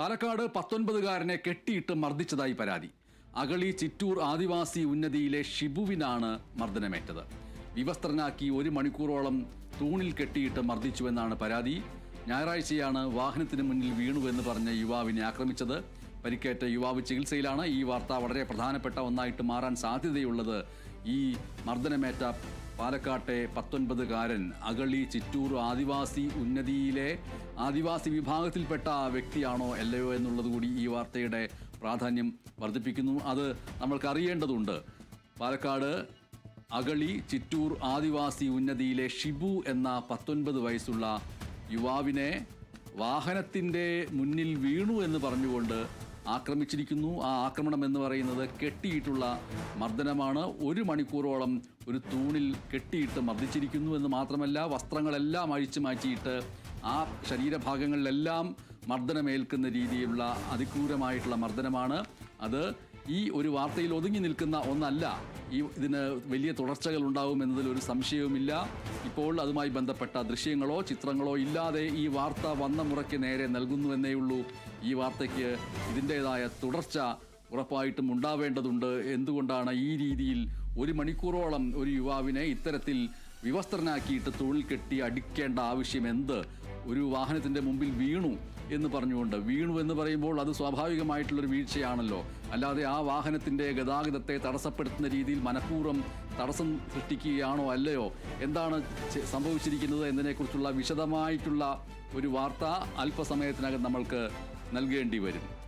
പാലക്കാട് പത്തൊൻപതുകാരനെ കെട്ടിയിട്ട് മർദ്ദിച്ചതായി പരാതി. അകളി ചിറ്റൂർ ആദിവാസി ഉന്നതിയിലെ ഷിബുവിനാണ് മർദ്ദനമേറ്റത്. വിവസ്ത്രനാക്കി ഒരു മണിക്കൂറോളം തൂണിൽ കെട്ടിയിട്ട് മർദ്ദിച്ചുവെന്നാണ് പരാതി. ഞായറാഴ്ചയാണ് വാഹനത്തിന് മുന്നിൽ വീണുവെന്ന് പറഞ്ഞ യുവാവിനെ ആക്രമിച്ചത്. പരിക്കേറ്റ യുവാവ് ചികിത്സയിലാണ്. ഈ വാർത്ത വളരെ പ്രധാനപ്പെട്ട ഒന്നായിട്ട് മാറാൻ സാധ്യതയുള്ളത് ഈ മർദ്ദനമേറ്റ പാലക്കാട്ടെ പത്തൊൻപതുകാരൻ അഗളി ചിറ്റൂർ ആദിവാസി ഉന്നതിയിലെ ആദിവാസി വിഭാഗത്തിൽപ്പെട്ട വ്യക്തിയാണോ അല്ലയോ എന്നുള്ളത് കൂടി ഈ വാർത്തയുടെ പ്രാധാന്യം വർദ്ധിപ്പിക്കുന്നു. അത് നമ്മൾക്കറിയേണ്ടതുണ്ട്. പാലക്കാട് അഗളി ചിറ്റൂർ ആദിവാസി ഉന്നതിയിലെ ഷിബു എന്ന പത്തൊൻപത് വയസ്സുള്ള യുവാവിനെ വാഹനത്തിന്റെ മുന്നിൽ വീണു എന്ന് പറഞ്ഞുകൊണ്ട് ആക്രമിച്ചിരിക്കുന്നു. ആ ആക്രമണം എന്ന് പറയുന്നത് കെട്ടിയിട്ടുള്ള മർദ്ദനമാണ്. ഒരു മണിക്കൂറോളം ഒരു തൂണിൽ കെട്ടിയിട്ട് മർദ്ദിച്ചിരിക്കുന്നു എന്ന് മാത്രമല്ല വസ്ത്രങ്ങളെല്ലാം അഴിച്ചു മാറ്റിയിട്ട് ആ ശരീരഭാഗങ്ങളിലെല്ലാം മർദ്ദനമേൽക്കുന്ന രീതിയിലുള്ള അതിക്രൂരമായിട്ടുള്ള മർദ്ദനമാണ്. അത് ഈ ഒരു വാർത്തയിൽ ഒതുങ്ങി നിൽക്കുന്ന ഒന്നല്ല. ഈ ഇതിന് വലിയ തുടർച്ചകൾ ഉണ്ടാവും എന്നതിൽ ഒരു സംശയവുമില്ല. ഇപ്പോൾ അതുമായി ബന്ധപ്പെട്ട ദൃശ്യങ്ങളോ ചിത്രങ്ങളോ ഇല്ലാതെ ഈ വാർത്ത വന്ന മുറയ്ക്ക് നേരെ നൽകുന്നുവെന്നേ ഉള്ളൂ. ഈ വാർത്തയ്ക്ക് ഇതിന്റേതായ തുടർച്ച ഉറപ്പായിട്ടും ഉണ്ടാവേണ്ടതുണ്ട്. എന്തുകൊണ്ടാണ് ഈ രീതിയിൽ ഒരു മണിക്കൂറോളം ഒരു യുവാവിനെ ഇത്തരത്തിൽ വിവസ്ത്രനാക്കിയിട്ട് തൊഴിൽ കെട്ടി അടിക്കേണ്ട ആവശ്യം? എന്ത് ഒരു വാഹനത്തിന്റെ മുമ്പിൽ വീണു എന്ന് പറഞ്ഞുകൊണ്ട് വീണു എന്ന് പറയുമ്പോൾ അത് സ്വാഭാവികമായിട്ടുള്ളൊരു വീഴ്ചയാണല്ലോ. അല്ലാതെ ആ വാഹനത്തിന്റെ ഗതാഗതത്തെ തടസ്സപ്പെടുത്തുന്ന രീതിയിൽ മനഃപൂർവം തടസ്സം സൃഷ്ടിക്കുകയാണോ അല്ലയോ? എന്താണ് സംഭവിച്ചിരിക്കുന്നത് എന്നതിനെക്കുറിച്ചുള്ള വിശദമായിട്ടുള്ള ഒരു വാർത്ത അല്പസമയത്തിനകം നമ്മൾക്ക് നൽകേണ്ടി വരും.